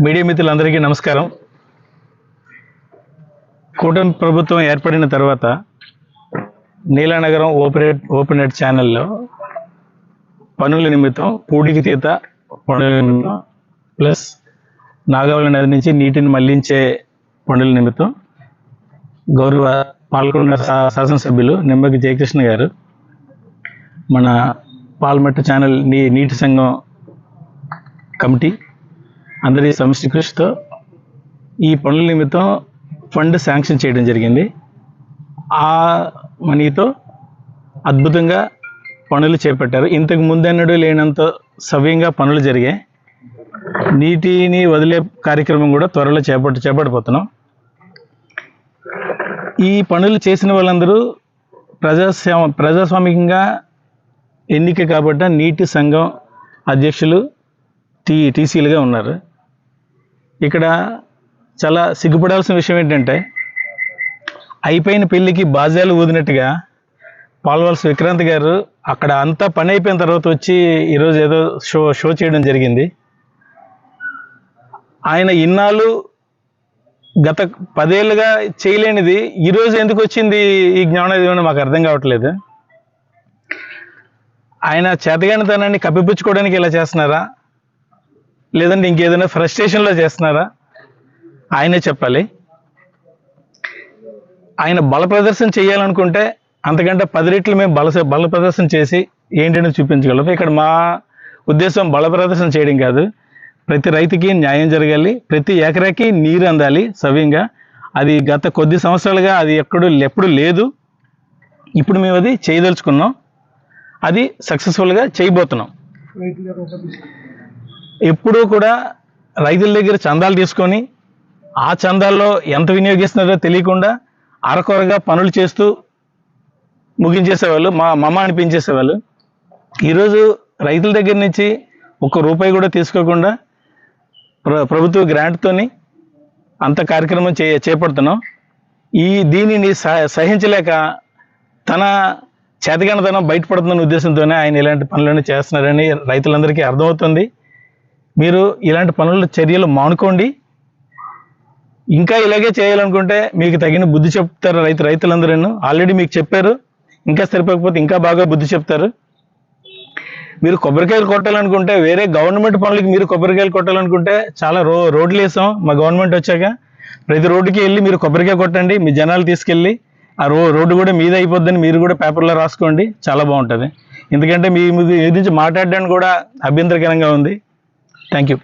Media మిత్రులందరికీ నమస్కారం. కూటమి ప్రభుత్వం ఏర్పడిన తర్వాత నీలానగరం ఓపెన్ ఓపెన్ నెట్ ఛానల్లో పనుల నిమిత్తం పూడికి తీత పనుల నిమిత్తం ప్లస్ నాగావళి నది నుంచి నీటిని మళ్ళించే పనుల నిమిత్తం గౌరవ పాల్గొన్న శాసనసభ్యులు నిమ్మకి జయకృష్ణ గారు మన పాల్మట్ట ఛానల్ నీ నీటి సంఘం కమిటీ అందరి సమిష్టి కృషితో ఈ పనుల నిమిత్తం ఫండ్ శాంక్షన్ చేయడం జరిగింది. ఆ మనీతో అద్భుతంగా పనులు చేపట్టారు. ఇంతకు ముందెన్నడూ లేనంత సవ్యంగా పనులు జరిగాయి. నీటిని వదిలే కార్యక్రమం కూడా త్వరలో చేపట్టు చేపట్టబోతున్నాం. ఈ పనులు చేసిన వాళ్ళందరూ ప్రజాస్వామ ప్రజాస్వామికంగా ఎన్నిక కాబట్టి నీటి సంఘం అధ్యక్షులు టీ టీసీలుగా ఉన్నారు. ఇక్కడ చాలా సిగ్గుపడాల్సిన విషయం ఏంటంటే అయిపోయిన పెళ్ళికి బాజాలు ఊదినట్టుగా పాల్వలస విక్రాంత్ గారు అక్కడ అంతా పని అయిపోయిన తర్వాత వచ్చి ఈరోజు ఏదో షో షో చేయడం జరిగింది. ఆయన ఇన్నాళ్ళు గత పదేళ్ళుగా చేయలేనిది ఈరోజు ఎందుకు వచ్చింది ఈ జ్ఞానం అని మాకు అర్థం కావట్లేదు. ఆయన చేతగానితనాన్ని కప్పిపుచ్చుకోవడానికి ఇలా చేస్తున్నారా? లేదంటే ఇంకేదైనా ఫ్రస్ట్రేషన్లో చేస్తున్నారా? ఆయనే చెప్పాలి. ఆయన బల ప్రదర్శన చేయాలనుకుంటే అంతకంటే పది రెట్లు మేము బల బల ప్రదర్శన చేసి ఏంటని చూపించగలం. ఇక్కడ మా ఉద్దేశం బల ప్రదర్శన చేయడం కాదు. ప్రతి రైతుకి న్యాయం జరగాలి. ప్రతి ఎకరాకి నీరు అందాలి సవ్యంగా. అది గత కొద్ది సంవత్సరాలుగా అది ఎక్కడూ ఎప్పుడు లేదు. ఇప్పుడు మేము అది చేయదలుచుకున్నాం. అది సక్సెస్ఫుల్గా చేయబోతున్నాం. ఎప్పుడూ కూడా రైతుల దగ్గర చందాలు తీసుకొని ఆ చందాల్లో ఎంత వినియోగిస్తున్నారో తెలియకుండా అరకొరగా పనులు చేస్తూ ముగించేసేవాళ్ళు మా మమ్మ అనిపించేసేవాళ్ళు. ఈరోజు రైతుల దగ్గర నుంచి ఒక్క రూపాయి కూడా తీసుకోకుండా ప్ర ప్రభుత్వ గ్రాంట్తోని అంత కార్యక్రమం చే చేపడుతున్నాం. ఈ దీనిని సహ- సహించలేక తన చేతగానతనం బయటపడుతున్న ఉద్దేశంతోనే ఆయన ఇలాంటి పనులను చేస్తున్నారని రైతులందరికీ అర్థమవుతుంది. మీరు ఇలాంటి పనుల చర్యలు మానుకోండి. ఇంకా ఇలాగే చేయాలనుకుంటే మీకు తగిన బుద్ధి చెప్తారు రైతు రైతులందరూ. ఆల్రెడీ మీకు చెప్పారు. ఇంకా సరిపోకపోతే ఇంకా బాగా బుద్ధి చెప్తారు. మీరు కొబ్బరికాయలు కొట్టాలనుకుంటే వేరే గవర్నమెంట్ పనులకి మీరు కొబ్బరికాయలు కొట్టాలనుకుంటే చాలా రో రోడ్లు వేసాం. మా గవర్నమెంట్ వచ్చాక ప్రతి రోడ్డుకి వెళ్ళి మీరు కొబ్బరికాయ కొట్టండి. మీ జనాలు తీసుకెళ్ళి ఆ రో రోడ్డు కూడా మీద అయిపోద్దని మీరు కూడా పేపర్లో రాసుకోండి. చాలా బాగుంటుంది. ఎందుకంటే మీ మీ నుంచి మాట్లాడడానికి కూడా అభ్యంతరకరంగా ఉంది. Thank you